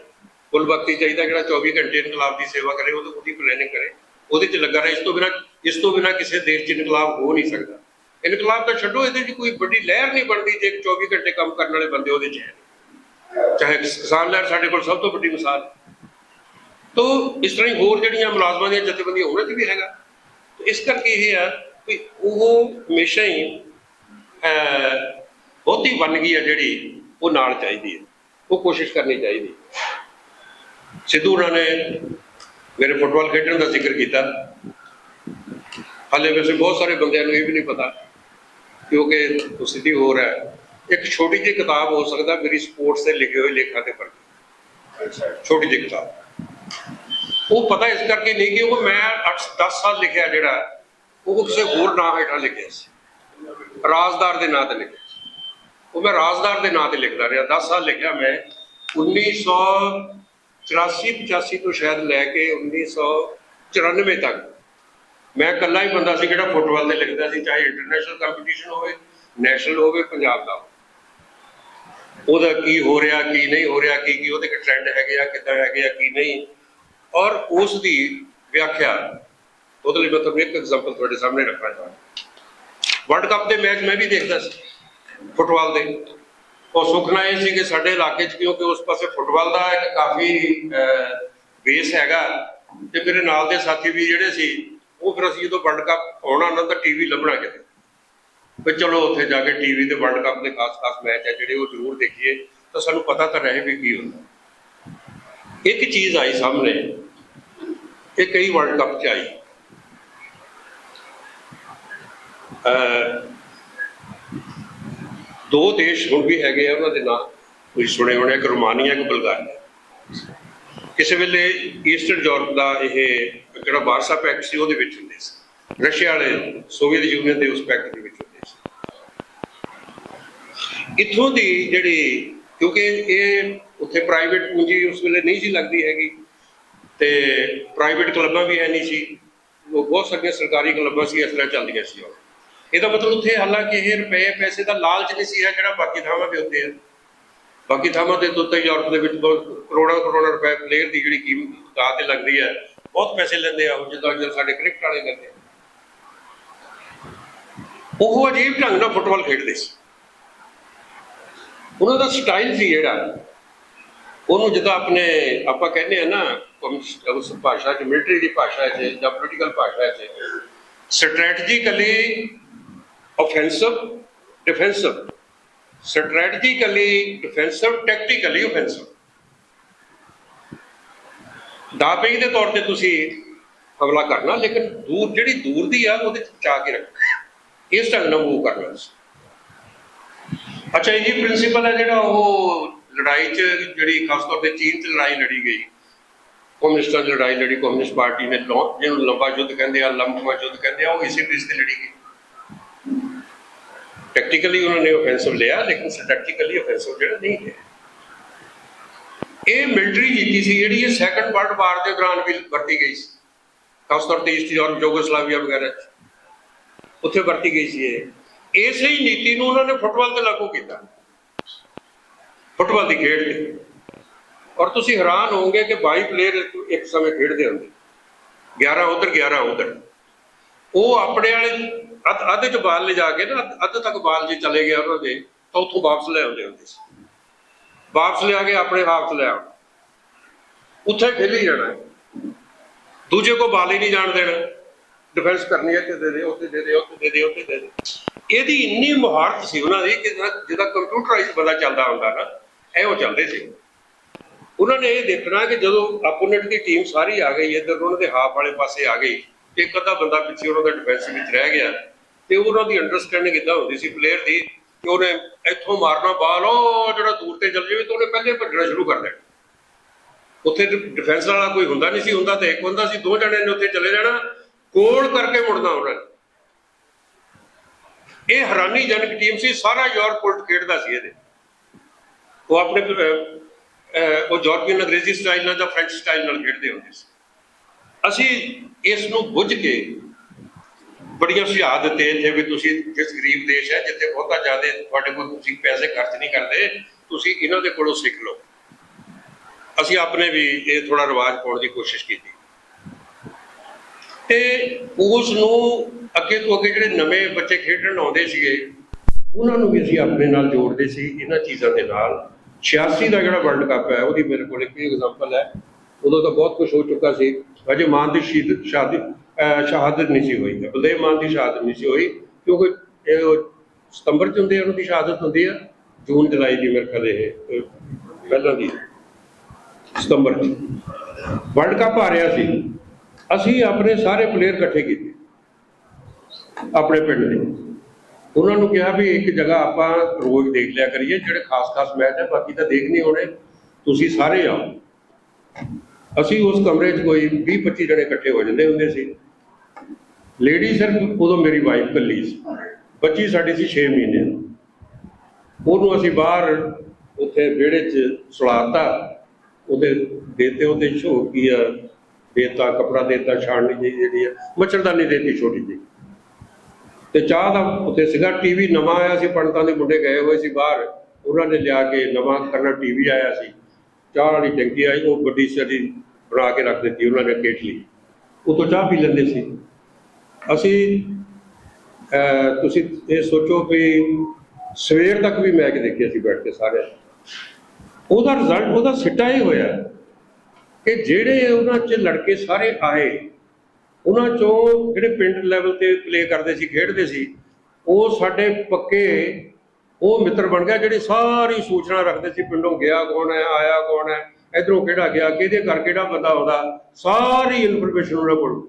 ਕੁੱਲ ਵਕਤੀ ਚਾਹੀਦਾ ਜਿਹੜਾ 24 ਘੰਟੇ ਇਨਕਲਾਬ ਦੀ ਸੇਵਾ ਕਰੇ ਉਹਦੀ ਉਹਦੀ ਪਲੈਨਿੰਗ ਕਰੇ। ਉਹਦੇ 'ਚ ਲੱਗਾ ਰਹੇ ਇਸ ਤੋਂ ਬਿਨਾਂ ਇਸ ਤੋਂ ਬਿਨਾਂ ਕਿਸੇ ਦੇਸ਼ 'ਚ ਇਨਕਲਾਬ ਹੋ ਨਹੀਂ ਸਕਦਾ। ਇਨਕਲਾਬ ਤਾਂ ਛੱਡੋ ਇਹਦੇ 'ਚ ਕੋਈ ਵੱਡੀ ਲਹਿਰ ਨਹੀਂ ਬਣਦੀ ਜੇ 24 ਘੰਟੇ ਕੰਮ ਕਰਨ ਵਾਲੇ ਬੰਦੇ ਉਹਦੇ 'ਚ ਹੈ ਚਾਹੇ ਕਿਸਾਨ ਲਹਿਰ ਸਾਡੇ ਕੋਲ ਸਭ ਤੋਂ ਵੱਡੀ ਮਿਸਾਲ ਹੈ। ਤੋ ਇਸ ਤਰ੍ਹਾਂ ਹੀ ਹੋਰ ਜਿਹੜੀਆਂ ਮੁਲਾਜ਼ਮਾਂ ਦੀਆਂ ਜਥੇਬੰਦੀਆਂ ਉਹਨਾਂ 'ਚ ਵੀ ਹੈਗਾ। ਇਸ ਕਰਕੇ ਇਹ ਆ ਵੀ ਉਹ ਹਮੇਸ਼ਾ ਹੀ ਅਹ, ਬਹੁਤੀ ਵੰਨਗੀ ਆ ਜਿਹੜੀ ਉਹ ਨਾਲ ਚਾਹੀਦੀ ਹੈ। ਉਹ ਕੋਸ਼ਿਸ਼ ਕਰਨੀ ਚਾਹੀਦੀ ਸਿੱਧੂ ਉਹਨਾਂ ਨੇ ਮੇਰੇ ਫੁੱਟਬਾਲ ਖੇਡਣ ਦਾ ਜ਼ਿਕਰ ਕੀਤਾ। ਹਾਲੇ ਵੈਸੇ ਬਹੁਤ ਸਾਰੇ ਬੰਦਿਆਂ ਨੂੰ ਇਹ ਵੀ ਨਹੀਂ ਪਤਾ ਕਿਉਂਕਿ ਉਹ ਸਿੱਧੀ ਹੋਰ ਹੈ। ਇੱਕ ਛੋਟੀ ਜਿਹੀ ਕਿਤਾਬ ਹੋ ਸਕਦਾ ਮੇਰੀ ਸਪੋਰਟਸ ਤੇ ਲਿਖੇ ਹੋਏ ਲੇਖਾਂ ਤੇ ਪੜ੍ਹ ਛੋਟੀ ਜਿਹੀ ਕਿਤਾਬ। ਉਹ ਪਤਾ ਇਸ ਕਰਕੇ ਨਹੀਂ ਕਿ ਉਹ ਮੈਂ 8 10 ਸਾਲ ਲਿਖਿਆ ਜਿਹੜਾ ਉਹ ਕਿਸੇ ਹੋਰ ਨਾਂ ਹੇਠਾਂ ਲਿਖਿਆ ਸੀ। ਰਾਜ਼ਦਾਰ ਦੇ ਨਾਂ ਤੇ ਲਿਖਿਆ। ਉਹ ਮੈਂ ਰਾਜ਼ਦਾਰ ਦੇ ਨਾਂ ਤੇ ਲਿਖਦਾ ਰਿਹਾ। 10 ਸਾਲ ਲਿਖਿਆ ਮੈਂ। 1984 85 ਤੋਂ ਸ਼ਾਇਦ ਲੈ ਕੇ 1994 ਤੱਕ। ਮੈਂ ਇਕੱਲਾ ਹੀ ਬੰਦਾ ਸੀ ਜਿਹੜਾ ਫੁੱਟਬਾਲ ਤੇ ਲਿਖਦਾ ਸੀ, ਚਾਹੇ ਇੰਟਰਨੈਸ਼ਨਲ ਕੰਪੀਟੀਸ਼ਨ ਹੋਵੇ ਨੈਸ਼ਨਲ ਹੋਵੇ, ਪੰਜਾਬ ਦਾ ਉਹਦਾ ਕੀ ਹੋ ਰਿਹਾ, ਕੀ ਨਹੀਂ ਹੋ ਰਿਹਾ ਕੀ ਕੀ ਉਹਦੇ ਕਿ ਟ੍ਰੈਂਡ ਹੈਗੇ ਆ, ਕਿੱਦਾਂ ਹੈਗੇ ਆ, ਕੀ ਨਹੀਂ। ਔਰ ਉਸ ਦੀ ਵਿਆਖਿਆ, ਉਹਦੇ ਲਈ ਮੈਂ ਤੁਹਾਨੂੰ ਇੱਕ ਐਗਜ਼ਾਮਪਲ ਤੁਹਾਡੇ ਸਾਹਮਣੇ ਰੱਖਣਾ ਚਾਹੁੰਦਾ। ਵਰਲਡ ਕੱਪ ਦੇ ਮੈਚ ਮੈਂ ਵੀ ਦੇਖਦਾ ਸੀ, ਫੁੱਟਬਾਲ ਦੇ। ਉਹ ਸੁਖਨਾ ਇਹ ਸੀ ਕਿ ਸਾਡੇ ਇਲਾਕੇ 'ਚ ਕਿਉਂਕਿ ਉਸ ਪਾਸੇ ਫੁੱਟਬਾਲ ਦਾ ਇੱਕ ਕਾਫੀ ਬੇਸ ਹੈਗਾ। ਤੇ ਮੇਰੇ ਨਾਲ ਦੇ ਸਾਥੀ ਵੀ ਜਿਹੜੇ ਸੀ, ਉਹ ਫਿਰ ਅਸੀਂ ਜਦੋਂ ਵਰਲਡ ਕੱਪ ਆਉਣਾ ਉਹਨਾਂ ਦਾ ਟੀਵੀ ਲੱਭਣਾ ਕਿਤੇ। ਵੀ ਚਲੋ ਉੱਥੇ ਜਾ ਕੇ ਟੀਵੀ ਤੇ ਵਰਲਡ ਕੱਪ ਦੇ ਖਾਸ-ਖਾਸ ਮੈਚ ਹੈ ਜਿਹੜੇ ਉਹ ਜ਼ਰੂਰ ਦੇਖੀਏ, ਤਾਂ ਸਾਨੂੰ ਪਤਾ ਤਾਂ ਰਹੇ ਵੀ ਕੀ ਹੁੰਦਾ। ਇੱਕ ਚੀਜ਼ ਆਈ ਸਾਹਮਣੇ, ਇਹ ਕਈ ਵਰਲਡ ਕੱਪ 'ਚ ਆਈ। ਅਹ ਦੋ ਦੇਸ਼ ਹੁਣ ਵੀ ਹੈਗੇ ਆ, ਉਹਨਾਂ ਦੇ ਨਾਂ ਤੁਸੀਂ ਸੁਣੇ ਹੋਣੇ ਇੱਕ ਰੋਮਾਨੀਆ, ਇੱਕ ਬਲਗਾਰੀਆ। ਕਿਸੇ ਵੇਲੇ ਈਸਟਰਨ ਯੂਰਪ ਦਾ ਇਹ ਜਿਹੜਾ ਵਾਰਸਾ ਪੈਕਟ ਸੀ, ਉਹਦੇ ਵਿੱਚ ਹੁੰਦੇ ਸੀ। ਰਸ਼ੀਆ ਵਾਲੇ ਸੋਵੀਅਤ ਯੂਨੀਅਨ ਦੇ ਉਸ ਪੈਕਟ ਦੇ ਵਿੱਚ ਹੁੰਦੇ ਸੀ। ਇੱਥੋਂ ਦੀ ਜਿਹੜੀ, ਕਿਉਂਕਿ ਇਹ ਉੱਥੇ ਪ੍ਰਾਈਵੇਟ ਪੂੰਜੀ ਉਸ ਵੇਲੇ ਨਹੀਂ ਸੀ ਲੱਗਦੀ ਹੈਗੀ, ਤੇ ਪ੍ਰਾਈਵੇਟ ਕਲੱਬਾਂ ਵੀ ਹੈ ਨਹੀਂ ਸੀ। ਉਹ ਬਹੁਤ ਸਾਰੀਆਂ ਸਰਕਾਰੀ ਕਲੱਬਾਂ ਸੀ, ਇਸ ਤਰ੍ਹਾਂ ਚੱਲਦੀਆਂ ਸੀ ਉਹ ਇਹਦਾ ਮਤਲਬ ਉੱਥੇ ਹਾਲਾਂਕਿ ਇਹ ਰੁਪਏ, ਪੈਸੇ ਦਾ ਲਾਲਚ ਨਹੀਂ ਸੀ ਹੈ ਜਿਹੜਾ ਬਾਕੀ ਥਾਵਾਂ ਦੇ ਉੱਤੇ ਹੈ ਬਾਕੀ ਥਾਵਾਂ ਦੇ ਉੱਤੇ ਯੂਰਪ ਦੇ ਵਿੱਚ ਬਹੁਤ ਕਰੋੜਾਂ ਕਰੋੜਾਂ ਰੁਪਏ ਪਲੇਅਰ ਦੀ ਜਿਹੜੀ ਕੀਮਤ ਦਾ ਤੇ ਲੱਗਦੀ ਹੈ ਬਹੁਤ ਪੈਸੇ ਲੈਂਦੇ ਆ ਉਹ, ਜਿੱਦਾਂ ਜਿੱਦਾਂ ਸਾਡੇ ਕ੍ਰਿਕਟ ਵਾਲੇ ਲੈਂਦੇ ਉਹ ਅਜੀਬ ਢੰਗ ਨਾਲ ਫੁੱਟਬਾਲ ਖੇਡਦੇ ਸੀ। ਉਹਨਾਂ ਦਾ ਸਟਾਈਲ ਸੀ ਜਿਹੜਾ। ਉਹਨੂੰ ਜਿੱਦਾਂ ਆਪਣੇ, ਆਪਾਂ ਕਹਿੰਦੇ ਆ ਨਾ ਉਸ ਭਾਸ਼ਾ ਚ ਮਿਲਟਰੀ ਦੀ ਭਾਸ਼ਾ ਚ ਜਾਂ ਪੋਲੀਟੀਕਲ ਭਾਸ਼ਾ ਚ strategically offensive defensive strategically defensive tactically offensive ਦਾਬੇ ਦੇ ਤੌਰ ਤੇ ਤੁਸੀਂ ਹਮਲਾ ਕਰਨਾ, ਲੇਕਿਨ ਦੂਰ, ਜਿਹੜੀ ਦੂਰ ਦੀ ਆ, ਉਹਦੇ ਚ ਚਾ ਕੇ ਰੱਖਣਾ। ਇਸ ਢੰਗ ਨਾਲ ਮੂਵ ਕਰਨਾ ਅੱਛਾ, ਇਹ ਪ੍ਰਿੰਸੀਪਲ ਹੈ ਜਿਹੜਾ ਉਹ ਲੜਾਈ 'ਚ ਜਿਹੜੀ ਖਾਸ ਤੌਰ ਤੇ ਚੀਨ 'ਚ ਲੜਾਈ ਲੜੀ ਗਈ। ਕਮਿਊਨਿਸਟਾਂ ਦੀ ਲੜਾਈ ਲੜੀ ਕਮਿਊਨਿਸਟ ਪਾਰਟੀ ਨੇ ਲੌ- ਜਿਹਨੂੰ ਲੰਬਾ ਯੁੱਧ ਕਹਿੰਦੇ ਆ, ਲੰਬਾ ਯੁੱਧ ਕਹਿੰਦੇ ਆ, ਉਹ ਇਸੇ ਬੇਸ ਤੇ ਲੜੀ ਗਈ। ਟੈਕਟੀਕਲੀ ਉਹਨਾਂ ਨੇ ਆਫੈਂਸਿਵ ਲਿਆ ਲੇਕਿਨ ਸਟ੍ਰੈਟਜੀਕਲੀ ਆਫੈਂਸਿਵ ਜਿਹੜਾ ਨਹੀਂ ਹੈ ਇਹ ਮਿਲਟਰੀ ਨੀਤੀ ਸੀ ਜਿਹੜੀ ਇਹ ਸੈਕੰਡ ਵਰਲਡ ਵਾਰ ਦੇ ਦੌਰਾਨ ਵੀ ਵਰਤੀ ਗਈ ਸੀ ਖਾਸ ਤੌਰ ਤੇ ਈਸਟ ਯੂਰਪ ਯੂਗੋਸਲਾਵੀਆ ਵਗੈਰਾ ਉੱਥੇ ਵਰਤੀ ਗਈ ਸੀ ਇਹ ਇਸੇ ਹੀ ਨੀਤੀ ਨੂੰ ਉਹਨਾਂ ਨੇ ਫੁੱਟਬਾਲ ਤੇ ਲਾਗੂ ਕੀਤਾ ਫੁੱਟਬਾਲ ਦੀ ਖੇਡ ਤੇ ਔਰ ਤੁਸੀਂ ਹੈਰਾਨ ਹੋਵੋਗੇ ਕਿ 22 ਪਲੇਅਰ ਇੱਕ ਸਮੇਂ ਖੇਡਦੇ ਹੁੰਦੇ 11 ਉਧਰ 11 ਉਧਰ ਉਹ ਆਪਣੇ ਵਾਲੇ ਅੱਧ ਅੱਧ ਚ ਬਾਲ ਲੈ ਜਾ ਕੇ ਨਾ, ਅੱਧ- ਅੱਧ ਤੱਕ ਬਾਲ ਜੇ ਚਲੇ ਗਿਆ ਉਹਨਾਂ ਦੇ, ਤਾਂ ਉੱਥੋਂ ਵਾਪਸ ਲੈ ਆਉਂਦੇ ਹੁੰਦੇ ਸੀ। ਵਾਪਸ ਲਿਆ ਕੇ ਆਪਣੇ ਹਾਥ ਲੈ ਆਉਣਾ। ਉੱਥੇ ਖੇਲੀ ਜਾਣਾ। ਦੂਜੇ ਕੋ ਬਾਲ ਹੀ ਨਹੀਂ ਜਾਣ ਦੇਣਾ। ਡਿਫੈਂਸ ਕਰਨੀ ਹੈ ਕਿ ਦੇ ਦੇ, ਉੱਥੇ ਦੇ ਦੇ, ਉੱਥੇ ਦੇ ਦੇ, ਉੱਥੇ ਦੇ ਦੇ। ਇਹਦੀ ਇੰਨੀ ਮੁਹਾਰਤ ਸੀ ਉਹਨਾਂ ਦੀ ਕਿ ਜਿਹੜਾ ਜਿਹਦਾ ਕੰਪਿਊਟਰਾਈਜ਼ ਬੰਦਾ ਚੱਲਦਾ ਹੁੰਦਾ ਨਾ, ਇਹ ਉਹ ਚੱਲਦੇ ਸੀ। ਉਹਨਾਂ ਨੇ ਇਹ ਦੇਖਣਾ ਕਿ ਜਦੋਂ ਆਪੋਨੈਂਟ ਦੀ ਟੀਮ ਸਾਰੀ ਆ ਗਈ, ਇੱਧਰ ਉਹਨਾਂ ਦੇ ਹਾਫ ਵਾਲੇ ਪਾਸੇ ਆ ਗਈ ਇੱਕ ਅੱਧਾ ਬੰਦਾ ਪਿੱਛੇ ਉਹਨਾਂ ਦਾ ਡਿਫੈਂਸ ਵਿੱਚ ਰਹਿ ਗਿਆ ਤੇ ਉਹਨਾਂ ਦੀ ਅੰਡਰਸਟੈਂਡਿੰਗ ਇਦਾਂ ਹੁੰਦੀ ਸੀ ਪਲੇਅਰ ਦੀ ਕਿ ਉਹਨੇ ਇੱਥੋਂ ਮਾਰਨਾ ਬਾਲ, ਉਹ ਜਿਹੜਾ ਦੂਰ ਤੇ ਚੱਲ ਜਾਵੇ ਤਾਂ ਉਹਨੇ ਪਹਿਲੇ ਭੱਜਣਾ ਸ਼ੁਰੂ ਕਰ ਦੇਣਾ ਉੱਥੇ ਡਿਫੈਂਸ ਵਾਲਾ ਕੋਈ ਹੁੰਦਾ ਨਹੀਂ ਸੀ, ਹੁੰਦਾ ਤੇ ਇੱਕ ਹੁੰਦਾ ਸੀ, ਦੋ ਜਣੇ ਨੇ ਉੱਥੇ ਚਲੇ ਜਾਣਾ, ਕੋਲ ਕਰਕੇ ਮੁੜਨਾ ਉਹਨਾਂ ਨੇ। ਇਹ ਹੈਰਾਨੀਜਨਕ ਟੀਮ ਸੀ, ਸਾਰਾ ਯੂਰਪ ਉਲਟ ਖੇਡਦਾ ਸੀ ਇਹਦੇ। ਉਹ ਆਪਣੇ ਉਹ ਯੂਰਪੀਅਨ ਅੰਗਰੇਜ਼ੀ ਸਟਾਈਲ ਨਾਲ ਜਾਂ ਫ੍ਰੈਂਚ ਸਟਾਈਲ ਨਾਲ ਖੇਡਦੇ ਹੁੰਦੇ ਸੀ। ਅਸੀਂ ਇਸ ਨੂੰ ਬੁੱਝ ਕੇ ਬੜੀਆਂ ਸੁਝਾਅ ਦਿੱਤੇ ਇੱਥੇ ਵੀ ਤੁਸੀਂ ਜਿਸ ਗਰੀਬ ਦੇਸ਼ ਹੈ, ਜਿੱਥੇ ਬਹੁਤਾ ਜ਼ਿਆਦਾ ਤੁਹਾਡੇ ਕੋਲ ਤੁਸੀਂ ਪੈਸੇ ਖਰਚ ਨਹੀਂ ਕਰਦੇ, ਤੁਸੀਂ ਇਹਨਾਂ ਦੇ ਕੋਲੋਂ ਸਿੱਖ ਲਓ। ਅਸੀਂ ਆਪਣੇ ਵੀ ਇਹ ਥੋੜਾ ਰਿਵਾਜ ਪਾਉਣ ਦੀ ਕੋਸ਼ਿਸ਼ ਕੀਤੀ। ਤੇ ਉਸ ਨੂੰ ਅੱਗੇ ਤੋਂ ਅੱਗੇ ਜਿਹੜੇ ਨਵੇਂ ਬੱਚੇ ਖੇਡਣ ਆਉਂਦੇ ਸੀਗੇ, ਉਹਨਾਂ ਨੂੰ ਵੀ ਅਸੀਂ ਆਪਣੇ ਨਾਲ ਜੋੜਦੇ ਸੀ, ਇਹਨਾਂ ਚੀਜ਼ਾਂ ਦੇ ਨਾਲ। 86 ਦਾ ਜਿਹੜਾ ਵਰਲਡ ਕੱਪ ਹੈ, ਉਹਦੀ ਮੇਰੇ ਕੋਲ ਇੱਕ ਐਗਜ਼ਾਮਪਲ ਹੈ। ਉਦੋਂ ਤਾਂ ਬਹੁਤ ਕੁਝ ਹੋ ਚੁੱਕਾ ਸੀ। ਅਜੇ ਮਾਨ ਦੀ ਸ਼ਹੀਦ ਸ਼ਾਦੀ ਸ਼ਹਾਦਤ ਨਹੀਂ ਸੀ ਹੋਈ। ਬਲਦੇਵ ਮਾਨ ਦੀ ਸ਼ਹਾਦਤ ਨਹੀਂ ਸੀ ਹੋਈ, ਕਿਉਂਕਿ ਇਹ ਸਤੰਬਰ ਚ ਹੁੰਦੀ ਉਹਨਾਂ ਦੀ ਸ਼ਹਾਦਤ ਹੁੰਦੀ ਹੈ ਜੂਨ, ਜੁਲਾਈ ਦੀ ਮੇਰੇ ਖਿਆਲ ਇਹ ਪਹਿਲਾਂ ਦੀ ਸਤੰਬਰ ਚ। ਵਰਲਡ ਕੱਪ ਆ ਰਿਹਾ ਸੀ। ਅਸੀਂ ਆਪਣੇ ਸਾਰੇ ਪਲੇਅਰ ਇਕੱਠੇ ਕੀਤੇ, ਆਪਣੇ ਪਿੰਡ ਦੇ। ਉਹਨਾਂ ਨੂੰ ਕਿਹਾ ਵੀ ਇੱਕ ਜਗ੍ਹਾ ਆਪਾਂ ਰੋਜ਼ ਦੇਖ ਲਿਆ ਕਰੀਏ, ਜਿਹੜੇ ਖਾਸ-ਖਾਸ ਮੈਚ ਹੈ ਬਾਕੀ ਤਾਂ ਦੇਖ ਨਹੀਂ ਹੋਣੇ। ਤੁਸੀਂ ਸਾਰੇ ਆਓ। ਅਸੀਂ ਉਸ ਕਮਰੇ 'ਚ ਕੋਈ 20-25 ਜਣੇ ਇਕੱਠੇ ਹੋ ਜਾਂਦੇ ਹੁੰਦੇ ਸੀ। ਲੇਡੀ ਸਿਰਫ ਉਦੋਂ ਮੇਰੀ ਵਾਈਫ ਕੱਲੀ ਸੀ। ਬੱਚੀ ਸਾਡੀ ਸੀ 6 ਮਹੀਨੇ। ਦੀ ਉਹਨੂੰ ਅਸੀਂ ਬਾਹਰ ਉੱਥੇ ਵਿਹੜੇ 'ਚ ਸੁਲਾਤਾ। ਉਹਦੇ ਦੇਤੇ ਉਹਦੇ ਝੋਕੀ ਆ? ਦੇਤਾ, ਕਪੜਾ ਦੇਤਾ ਛਾਣਨੀ ਜਿਹੀ ਜਿਹੜੀ ਆ। ਮੱਛਰਦਾਨੀ ਦੇਤੀ ਛੋਟੀ ਜਿਹੀ। ਤੇ ਚਾਹ ਦਾ ਉੱਥੇ ਸੀਗਾ, ਟੀਵੀ ਨਵਾਂ ਆਇਆ ਸੀ, ਪੰਡਤਾਂ ਦੇ ਮੁੰਡੇ ਗਏ ਹੋਏ ਸੀ ਬਾਹਰ। ਉਹਨਾਂ ਨੇ ਲਿਆ ਕੇ ਨਵਾਂ ਕਰਨਾ ਟੀਵੀ ਆਇਆ ਸੀ। ਚਾਹ ਵਾਲੀ ਟੈਂਕੀ ਆਈ, ਉਹ ਵੱਡੀ ਸਾਰੀ ਬਣਾ ਕੇ ਰੱਖ ਦਿੱਤੀ ਉਹਨਾਂ ਨੇ ਕੇਟਲੀ ਉਹ ਤੋਂ ਚਾਹ ਪੀ ਲੈਂਦੇ ਸੀ। ਅਸੀਂ ਤੁਸੀਂ ਇਹ ਸੋਚੋ ਵੀ ਸਵੇਰ ਤੱਕ ਵੀ ਮੈਚ ਦੇਖਿਆ ਸੀ ਬੈਠ ਕੇ ਸਾਰੇ ਉਹਦਾ ਰਿਜ਼ਲਟ ਉਹਦਾ ਸਿੱਟਾ ਇਹ ਹੋਇਆ ਕਿ ਜਿਹੜੇ ਉਹਨਾਂ 'ਚ ਲੜਕੇ ਸਾਰੇ ਆਏ, ਉਹਨਾਂ ਚੋਂ ਜਿਹੜੇ ਪਿੰਡ ਲੈਵਲ ਤੇ ਪਲੇ ਕਰਦੇ ਸੀ, ਖੇਡਦੇ ਸੀ, ਉਹ ਸਾਡੇ ਪੱਕੇ, ਉਹ ਮਿੱਤਰ ਬਣ ਗਿਆ ਜਿਹੜੇ ਸਾਰੀ ਸੂਚਨਾ ਰੱਖਦੇ ਸੀ, ਪਿੰਡੋਂ ਗਿਆ ਕੌਣ ਹੈ, ਆਇਆ ਕੌਣ ਹੈ। ਇਧਰੋਂ ਕਿਹੜਾ ਗਿਆ, ਕਿਹਦੇ ਘਰ ਕਿਹੜਾ ਬੰਦਾ ਆਉਂਦਾ, ਸਾਰੀ ਇਨਫੋਰਮੇਸ਼ਨ ਉਹਨਾਂ ਕੋਲ।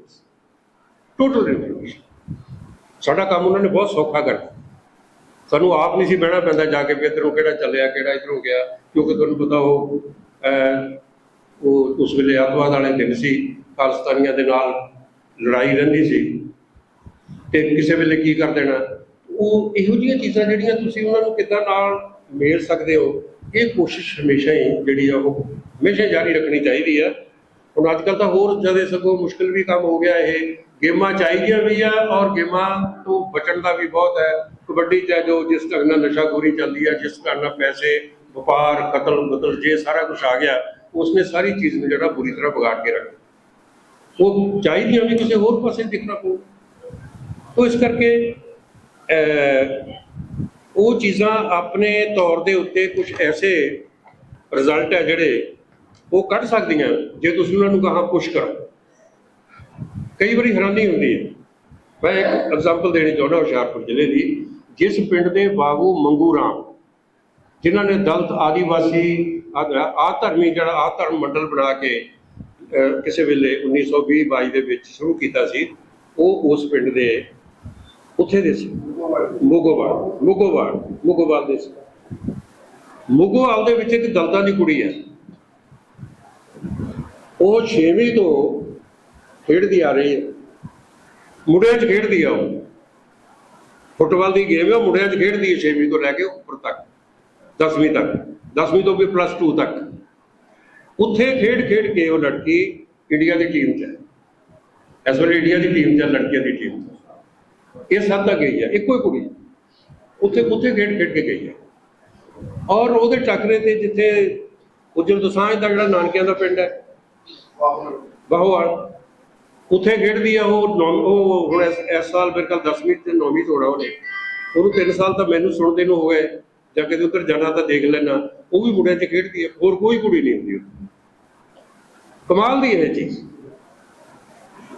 ਟੋਟਲ ਇਨਫੋਰਮੇਸ਼ਨ ਸਾਡਾ ਕੰਮ ਉਹਨਾਂ ਨੇ ਬਹੁਤ ਸੌਖਾ ਕਰਤਾ। ਸਾਨੂੰ ਆਪ ਨਹੀਂ ਸੀ ਬਹਿਣਾ ਪੈਂਦਾ ਜਾ ਕੇ ਵੀ ਇੱਧਰੋਂ ਕਿਹੜਾ ਚੱਲਿਆ, ਕਿਹੜਾ ਇੱਧਰੋਂ ਗਿਆ, ਕਿਉਂਕਿ ਤੁਹਾਨੂੰ ਪਤਾ ਉਹ ਉਹ ਉਸ ਵੇਲੇ ਆਤਵਾਦ ਵਾਲੇ ਦਿਨ ਸੀ, ਖਾਲਸਤਾਨੀਆਂ ਦੇ ਨਾਲ ਲੜਾਈ ਰਹਿੰਦੀ ਸੀ। ਤੇ ਕਿਸੇ ਵੇਲੇ ਕੀ ਕਰ ਦੇਣਾ? ਉਹ ਇਹੋ ਜਿਹੀਆਂ ਚੀਜ਼ਾਂ ਜਿਹੜੀਆਂ ਤੁਸੀਂ ਉਹਨਾਂ ਨੂੰ ਕਿੱਦਾਂ ਨਾਲ ਮੇਲ ਸਕਦੇ ਹੋ, ਇਹ ਕੋਸ਼ਿਸ਼ ਹਮੇਸ਼ਾ ਹੀ ਜਿਹੜੀ ਆ ਉਹ ਹਮੇਸ਼ਾ ਜਾਰੀ ਰੱਖਣੀ ਚਾਹੀਦੀ ਆ। ਹੁਣ ਅੱਜ ਕੱਲ ਤਾਂ ਹੋਰ ਜ਼ਿਆਦਾ ਸਗੋਂ ਮੁਸ਼ਕਲ ਵੀ ਕੰਮ ਹੋ ਗਿਆ, ਇਹ ਗੇਮਾਂ ਚਾਹੀਦੀਆਂ ਵੀ ਆ ਔਰ ਗੇਮਾਂ ਤੋਂ ਬਚਣ ਦਾ ਵੀ ਬਹੁਤ ਹੈ। ਕਬੱਡੀ ਚ ਜੋ ਜਿਸ ਢੰਗ ਨਾਲ ਨਸ਼ਾਖੋਰੀ ਚੱਲਦੀ ਆ, ਜਿਸ ਢੰਗ ਨਾਲ ਪੈਸੇ, ਵਪਾਰ, ਕਤਲ ਬਤਲ ਜੇ ਸਾਰਾ ਕੁਝ ਆ ਗਿਆ, ਉਸਨੇ ਸਾਰੀ ਚੀਜ਼ ਨੂੰ ਜਿਹੜਾ ਬੁਰੀ ਤਰ੍ਹਾਂ ਵਿਗਾੜ ਕੇ ਰੱਖ ਉਹ ਚਾਹੀਦੀਆਂ ਵੀ ਕਿਸੇ ਹੋਰ ਪਾਸੇ ਦੇਖਣਾ ਪਊ। ਤੋ ਇਸ ਕਰਕੇ ਉਹ ਚੀਜ਼ਾਂ ਆਪਣੇ ਤੌਰ ਦੇ ਉੱਤੇ ਕੁਝ ਐਸੇ ਰਿਜ਼ਲਟ ਹੈ ਜਿਹੜੇ ਉਹ ਕੱਢ ਸਕਦੀਆਂ। ਜੇ ਤੁਸੀਂ ਉਹਨਾਂ ਨੂੰ ਕਹਾ, ਪੁਸ਼ ਕਰੋ। ਕਈ ਵਾਰੀ ਹੈਰਾਨੀ ਹੁੰਦੀ ਹੈ। ਮੈਂ ਇੱਕ ਐਗਜ਼ਾਮਪਲ ਦੇਣੀ ਚਾਹੁੰਦਾ ਹੁਸ਼ਿਆਰਪੁਰ ਜ਼ਿਲ੍ਹੇ ਦੀ। ਜਿਸ ਪਿੰਡ ਦੇ ਬਾਬੂ ਮੰਗੂ ਰਾਮ, ਜਿਨ੍ਹਾਂ ਨੇ ਦਲਿਤ ਆਦੀਵਾਸੀ ਆ ਧਰਮੀ ਜਿਹੜਾ ਆ ਧਰਮ ਮੰਡਲ ਬਣਾ ਕੇ ਕਿਸੇ ਵੇਲੇ 1920 22 ਦੇ ਵਿੱਚ ਸ਼ੁਰੂ ਕੀਤਾ ਸੀ, ਉਹ ਉਸ ਪਿੰਡ ਦੇ ਉੱਥੇ ਦੇ ਸੀ। ਮੁਗੋਵਾਲ ਮੁਗੋਵਾਲ ਮੁਗੋਵਾਲ ਦੇ ਸੀ। ਮੁਗੋਵਾਲ ਦੇ ਵਿੱਚ ਇੱਕ ਦਲਤਾਂ ਦੀ ਕੁੜੀ ਹੈ। ਉਹ 6ਵੀਂ ਤੋਂ ਖੇਡਦੀ ਆ ਰਹੀ ਹੈ। ਮੁੰਡਿਆਂ 'ਚ ਖੇਡਦੀ ਆ ਉਹ। ਫੁੱਟਬਾਲ ਦੀ ਗੇਮ ਹੈ, ਉਹ ਮੁੰਡਿਆਂ 'ਚ ਖੇਡਦੀ ਹੈ 6ਵੀਂ ਤੋਂ ਲੈ ਕੇ ਉੱਪਰ ਤੱਕ 10ਵੀਂ ਤੱਕ। 10ਵੀਂ ਤੋਂ ਵੀ ਪਲੱਸ 2 ਤੱਕ। ਉੱਥੇ ਖੇਡ ਖੇਡ ਕੇ ਉਹ ਲੜਕੀ ਇੰਡੀਆ ਦੀ ਟੀਮ 'ਚ ਹੈ। ਇਸ ਵੇਲੇ ਇੰਡੀਆ ਦੀ ਟੀਮ 'ਚ ਹੈ, ਲੜਕੀਆਂ ਦੀ ਟੀਮ 'ਚ ਇਹ ਸਭ ਤੱਕ ਗਈ ਹੈ, ਇੱਕੋ ਹੀ ਕੁੜੀ। ਉੱਥੇ ਉੱਥੇ ਖੇਡ ਖੇਡ ਕੇ ਗਈ ਹੈ। ਔਰ ਉਹਦੇ ਟੱਕਰੇ ਤੇ ਜਿੱਥੇ ਉਜਲ ਦਸਾਂਝ ਦਾ ਜਿਹੜਾ ਨਾਨਕਿਆਂ ਦਾ ਪਿੰਡ ਹੈ ਬਾਹੋਵਾਲ ਉੱਥੇ ਖੇਡਦੀ ਆ, ਉਹ ਨੌ- ਉਹ ਹੁਣ ਇਸ ਇਸ ਸਾਲ ਮੇਰੇ ਖਿਆਲ 10ਵੀਂ ਤੇ 9ਵੀਂ ਤੋੜਾ ਉਹਨੇ। ਉਹਨੂੰ 3 ਸਾਲ ਤਾਂ ਮੈਨੂੰ ਸੁਣਦੇ ਨੂੰ ਹੋ ਗਏ। ਜਾਂ ਕਿਤੇ ਉੱਧਰ ਜਾਣਾ ਤਾਂ ਦੇਖ ਲੈਣਾ ਉਹ ਵੀ ਮੁੰਡਿਆਂ 'ਚ ਖੇਡਦੀ ਹੈ ਹੋਰ ਕੋਈ ਕੁੜੀ ਨਹੀਂ ਹੁੰਦੀ ਉੱਥੇ। ਕਮਾਲ ਦੀ ਹੈ ਇਹ ਚੀਜ਼।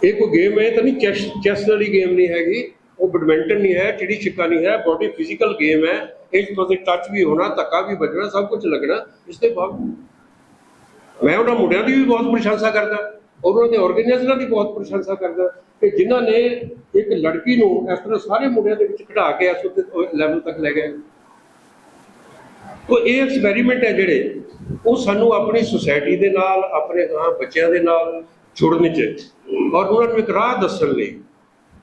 ਇਹ ਕੋਈ ਗੇਮ ਹੈ ਇਹ ਤਾਂ ਨਹੀਂ ਚੈਸ ਚੈਸ ਵਾਲੀ ਗੇਮ ਨਹੀਂ ਹੈਗੀ। ਉਹ ਬੈਡਮਿੰਟਨ ਨਹੀਂ ਹੈ, ਚਿੜੀ ਛਿੱਕਾ ਨਹੀਂ ਹੈ। ਬੋਡੀ ਫਿਜ਼ੀਕਲ ਗੇਮ ਹੈ। ਇਸ ਪਾਸੇ ਟੱਚ ਵੀ ਹੋਣਾ, ਧੱਕਾ ਵੀ ਵੱਜਣਾ, ਸਭ ਕੁਝ ਲੱਗਣਾ। ਇਸ ਦੇ ਬਾਅਦ ਮੈਂ ਉਹਨਾਂ ਮੁੰਡਿਆਂ ਦੀ ਵੀ ਬਹੁਤ ਪ੍ਰਸ਼ੰਸਾ ਕਰਦਾ, ਔਰ ਉਹਨਾਂ ਦੇ ਆਰਗੇਨਾਈਜ਼ਰਾਂ ਦੀ ਬਹੁਤ ਪ੍ਰਸ਼ੰਸਾ ਕਰਦਾ ਕਿ ਜਿਨ੍ਹਾਂ ਨੇ ਇੱਕ ਲੜਕੀ ਨੂੰ ਇਸ ਤਰ੍ਹਾਂ ਸਾਰੇ ਮੁੰਡਿਆਂ ਦੇ ਵਿੱਚ ਖੜਾ ਕੇ ਇਸ ਲੈਵਲ ਤੱਕ ਲੈ ਗਏ। ਤੋ ਇਹ ਐਕਸਪੈਰੀਮੈਂਟ ਹੈ ਜਿਹੜੇ ਉਹ ਸਾਨੂੰ ਆਪਣੀ ਸੁਸਾਇਟੀ ਦੇ ਨਾਲ, ਆਪਣੇ ਗਾਂ ਬੱਚਿਆਂ ਦੇ ਨਾਲ ਜੁੜਨ ਚ ਔਰ ਉਹਨਾਂ ਨੂੰ ਇੱਕ ਰਾਹ ਦੱਸਣ ਲਈ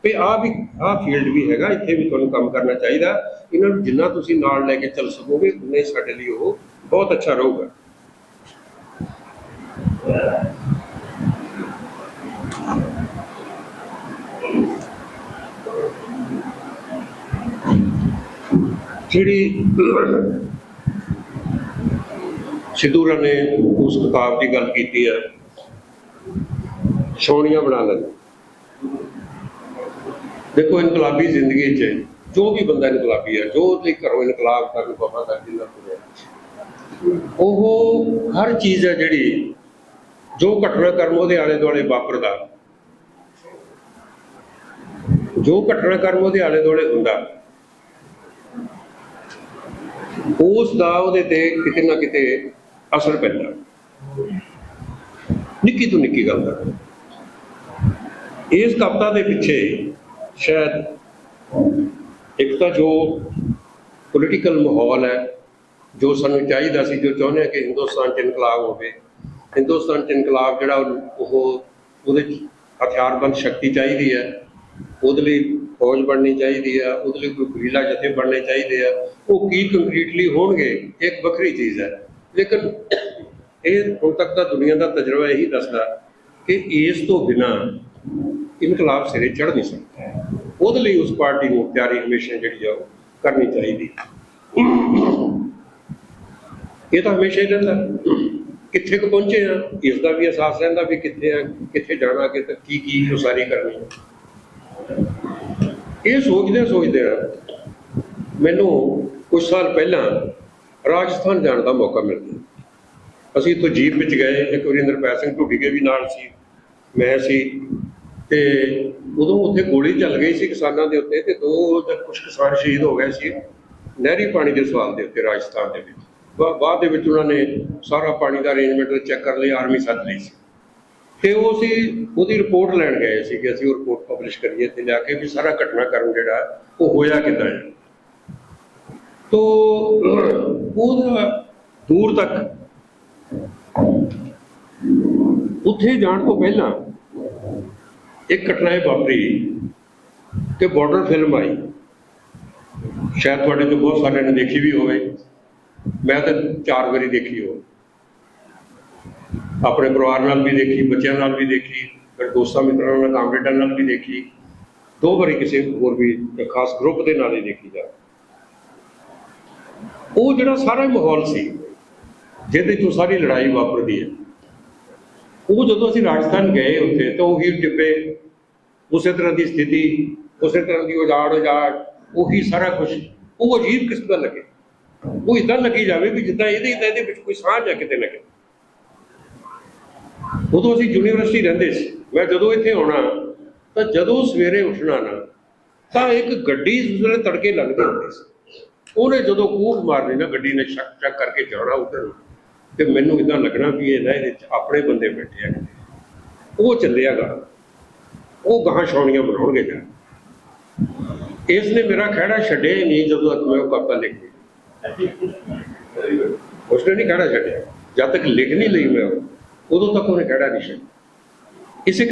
ਵੀ ਆ ਵੀ ਆ ਫੀਲਡ ਵੀ ਹੈਗਾ, ਇੱਥੇ ਵੀ ਤੁਹਾਨੂੰ ਕੰਮ ਕਰਨਾ ਚਾਹੀਦਾ। ਇਹਨਾਂ ਨੂੰ ਜਿੰਨਾ ਤੁਸੀਂ ਨਾਲ ਲੈ ਕੇ ਚੱਲ ਸਕੋਗੇ, ਉਨੇ ਸਾਡੇ ਲਈ ਉਹ ਬਹੁਤ ਅੱਛਾ ਰਹੂਗਾ। ਜਿਹੜੀ ਸਿੱਧੂਰਾ ਨੇ ਉਸ ਕਿਤਾਬ ਦੀ ਗੱਲ ਕੀਤੀ ਹੈ ਛੋਣੀਆਂ ਬਣਾ ਲੈ ਦੇਖੋ, ਇਨਕਲਾਬੀ ਜ਼ਿੰਦਗੀ 'ਚ ਜੋ ਵੀ ਬੰਦਾ ਇਨਕਲਾਬੀ ਹੈ ਜੋ ਤੇ ਘਰੋਂ ਇਨਕਲਾਬ ਕਰਨ ਬਾਬਾ ਦਾ ਜਿੰਨਾ ਤੁਰਿਆ ਉਹ ਹਰ ਚੀਜ਼ ਹੈ ਜਿਹੜੀ ਜੋ ਘਟਨਾਕ੍ਰਮ ਉਹਦੇ ਆਲੇ ਦੁਆਲੇ ਵਾਪਰਦਾ, ਜੋ ਘਟਨਾ ਕਰਮ ਉਹਦੇ ਆਲੇ ਦੁਆਲੇ ਹੁੰਦਾ, ਉਸ ਦਾ ਉਹਦੇ ਤੇ ਕਿਤੇ ਨਾ ਕਿਤੇ ਅਸਰ ਪੈਂਦਾ। ਨਿੱਕੀ ਤੋਂ ਨਿੱਕੀ ਗੱਲ ਦਾ। ਇਸ ਕਵਿਤਾ ਦੇ ਪਿੱਛੇ ਸ਼ਾਇਦ ਇੱਕ ਤਾਂ ਜੋ ਪੋਲੀਟੀਕਲ ਮਾਹੌਲ ਹੈ, ਜੋ ਸਾਨੂੰ ਚਾਹੀਦਾ ਸੀ, ਜੋ ਚਾਹੁੰਦੇ ਹਾਂ ਕਿ ਹਿੰਦੁਸਤਾਨ 'ਚ ਇਨਕਲਾਬ ਹੋਵੇ ਹਿੰਦੁਸਤਾਨ 'ਚ ਇਨਕਲਾਬ ਜਿਹੜਾ ਉਹ ਉਹਦੇ ਹਥਿਆਰਬੰਦ ਸ਼ਕਤੀ ਚਾਹੀਦੀ ਹੈ। ਉਹਦੇ ਲਈ ਫੌਜ ਬਣਨੀ ਚਾਹੀਦੀ ਆ ਉਹਦੇ ਲਈ ਕੋਈ ਗੁਰੀਲਾ ਜਥੇ ਬਣਨੇ ਚਾਹੀਦੇ ਆ। ਉਹ ਕੀ ਕੰਕਰੀਟਲੀ ਹੋਣਗੇ ਇੱਕ ਵੱਖਰੀ ਚੀਜ਼ ਹੈ। ਲੇਕਿਨ ਇਹ ਹੁਣ ਤੱਕ ਤਾਂ ਦੁਨੀਆ ਦਾ ਤਜਰਬਾ ਇਹੀ ਦੱਸਦਾ ਕਿ ਇਸ ਤੋਂ ਬਿਨਾ ਇਨਕਲਾਬ ਸਿਰੇ ਚੜ ਨਹੀਂ ਸਕਦਾ। ਉਹਦੇ ਲਈ ਉਸ ਪਾਰਟੀ ਨੂੰ ਤਿਆਰੀ ਹਮੇਸ਼ਾ ਜਿਹੜੀ ਆ ਉਹ ਕਰਨੀ ਚਾਹੀਦੀ। ਇਹ ਤਾਂ ਹਮੇਸ਼ਾ ਹੀ ਰਹਿੰਦਾ। ਕਿੱਥੇ ਕੁ ਪਹੁੰਚੇ ਆ? ਇਸ ਦਾ ਵੀ ਅਹਿਸਾਸ ਰਹਿੰਦਾ ਵੀ ਕਿੱਥੇ ਆ, ਕਿੱਥੇ ਜਾਣਾ ਕਿ ਕੀ ਕੀ ਉਸਾਰੀ ਕਰਨੀ ਇਹ ਸੋਚਦੇ ਸੋਚਦੇ ਆ, ਮੈਨੂੰ ਕੁਝ ਸਾਲ ਪਹਿਲਾਂ ਰਾਜਸਥਾਨ ਜਾਣ ਦਾ ਮੌਕਾ ਮਿਲ ਗਿਆ। ਅਸੀਂ ਤੋਂ ਜੀਪ ਵਿੱਚ ਗਏ, ਇੱਕ ਵਾਰੀ ਇੰਦਰਪਾਲ ਸਿੰਘ ਢੁੱਡੀਗੇ ਵੀ ਨਾਲ ਸੀ, ਮੈਂ ਸੀ, ਤੇ ਉਦੋਂ ਉੱਥੇ ਗੋਲੀ ਚੱਲ ਗਈ ਸੀ ਕਿਸਾਨਾਂ ਦੇ ਉੱਤੇ ਤੇ ਦੋ ਜਾਂ ਕੁਝ ਕਿਸਾਨ ਸ਼ਹੀਦ ਹੋ ਗਏ ਸੀ ਨਹਿਰੀ ਪਾਣੀ ਦੇ ਸਵਾਲ ਦੇ ਉੱਤੇ ਰਾਜਸਥਾਨ ਦੇ ਵਿੱਚ। ਬਾਅਦ ਦੇ ਵਿੱਚ ਉਹਨਾਂ ਨੇ ਸਾਰਾ ਪਾਣੀ ਦਾ ਅਰੇਂਜਮੈਂਟ ਚੈੱਕ ਕਰਨ ਲਈ ਆਰਮੀ ਸੱਦ ਲਈ ਸੀ। ਤੇ ਉਹ ਅਸੀਂ ਉਹਦੀ ਰਿਪੋਰਟ ਲੈਣ ਗਏ ਸੀ ਕਿ ਅਸੀਂ ਉਹ ਰਿਪੋਰਟ ਪਬਲਿਸ਼ ਕਰੀਏ ਤੇ ਲਿਆ ਕੇ ਵੀ ਸਾਰਾ ਘਟਨਾਕ੍ਰਮ ਜਿਹੜਾ ਉਹ ਹੋਇਆ ਕਿੱਦਾਂ ਹੈ। ਤੋ ਉਹਦਾ ਦੂਰ ਤੱਕ ਉੱਥੇ ਜਾਣ ਤੋਂ ਪਹਿਲਾਂ ਇੱਕ ਘਟਨਾ ਇਹ ਵਾਪਰੀ ਕਿ ਬਾਰਡਰ ਫਿਲਮ ਆਈ। ਸ਼ਾਇਦ ਤੁਹਾਡੇ ਤੋਂ ਬਹੁਤ ਸਾਰੇ ਨੇ ਦੇਖੀ ਵੀ ਹੋਵੇ। ਮੈਂ ਤਾਂ ਚਾਰ ਵਾਰੀ ਦੇਖੀ ਉਹ। ਆਪਣੇ ਪਰਿਵਾਰ ਨਾਲ ਵੀ ਦੇਖੀ, ਬੱਚਿਆਂ ਨਾਲ ਵੀ ਦੇਖੀ, ਫਿਰ ਦੋਸਤਾਂ ਮਿੱਤਰਾਂ ਨਾਲ ਕਾਮਰੇਡਾਂ ਨਾਲ ਵੀ ਦੇਖੀ। ਦੋ ਵਾਰੀ ਕਿਸੇ ਹੋਰ ਵੀ ਖਾਸ ਗਰੁੱਪ ਦੇ ਨਾਲ ਹੀ ਦੇਖੀ ਜਾ। ਉਹ ਜਿਹੜਾ ਸਾਰਾ ਮਾਹੌਲ ਸੀ, ਜਿਹਦੇ ਤੋਂ ਸਾਰੀ ਲੜਾਈ ਵਾਪਰਦੀ ਹੈ। ਉਹ ਜਦੋਂ ਅਸੀਂ ਰਾਜਸਥਾਨ ਗਏ ਉੱਥੇ, ਤਾਂ ਉਹੀ ਟਿੱਬੇ ਉਸੇ ਤਰ੍ਹਾਂ ਦੀ ਸਥਿਤੀ, ਉਸੇ ਤਰ੍ਹਾਂ ਦੀ ਉਜਾੜ ਉਜਾੜ ਉਹੀ ਸਾਰਾ ਕੁਝ ਉਹ ਅਜੀਬ ਕਿਸਮ ਦਾ ਲੱਗੇ। ਉਹ ਇਦਾਂ ਲੱਗੀ ਜਾਵੇ ਵੀ ਜਿੱਦਾਂ ਇਹਦੇ ਤਾਂ ਇਹਦੇ ਵਿੱਚ ਕੋਈ ਸਾਂਝ ਹੈ ਕਿਤੇ ਨਾ ਕਿਤੇ। ਉਦੋਂ ਅਸੀਂ ਯੂਨੀਵਰਸਿਟੀ ਰਹਿੰਦੇ ਸੀ। ਮੈਂ ਜਦੋਂ ਇੱਥੇ ਆਉਣਾ, ਤਾਂ ਜਦੋਂ ਸਵੇਰੇ ਉੱਠਣਾ ਨਾ, ਤਾਂ ਇੱਕ ਗੱਡੀ ਉਸ ਤੜਕੇ ਲੱਗਦੀ ਹੁੰਦੀ ਸੀ। ਉਹਨੇ ਜਦੋਂ ਕੂਕ ਮਾਰਨੀ ਨਾ, ਗੱਡੀ ਨੇ ਸ਼ੱਕ ਚੱਕ ਕਰਕੇ ਜਾਣਾ ਉੱਧਰ ਤੇ ਮੈਨੂੰ ਇਦਾਂ ਲੱਗਣਾ ਵੀ ਇਹ ਨਾ, ਇਹਦੇ ਚ ਆਪਣੇ ਬੰਦੇ ਬੈਠੇ ਆ। ਉਹ ਚੱਲਿਆਗਾ ਉਹ ਗਾਹਾਂ ਛਾਉਣੀਆਂ ਬਣਾਉਣਗੇ ਜਾ। ਇਸ ਨੇ ਮੇਰਾ ਖਹਿੜਾ ਛੱਡਿਆ ਹੀ ਨਹੀਂ ਜਦੋਂ ਤੱਕ ਮੈਂ ਉਹ ਕਾਪਾ ਲਿਖਿਆ ਉਸਨੇ ਨਹੀਂ ਖਹਿੜਾ ਛੱਡਿਆ। ਜਦ ਤੱਕ ਲਿਖ ਨਹੀਂ ਲਈ ਮੈਂ ਉਹ, ਉਦੋਂ ਤੱਕ ਉਹਨੇ ਖਹਿੜਾ ਨਹੀਂ ਛੱਡਿਆ। ਇਸੇ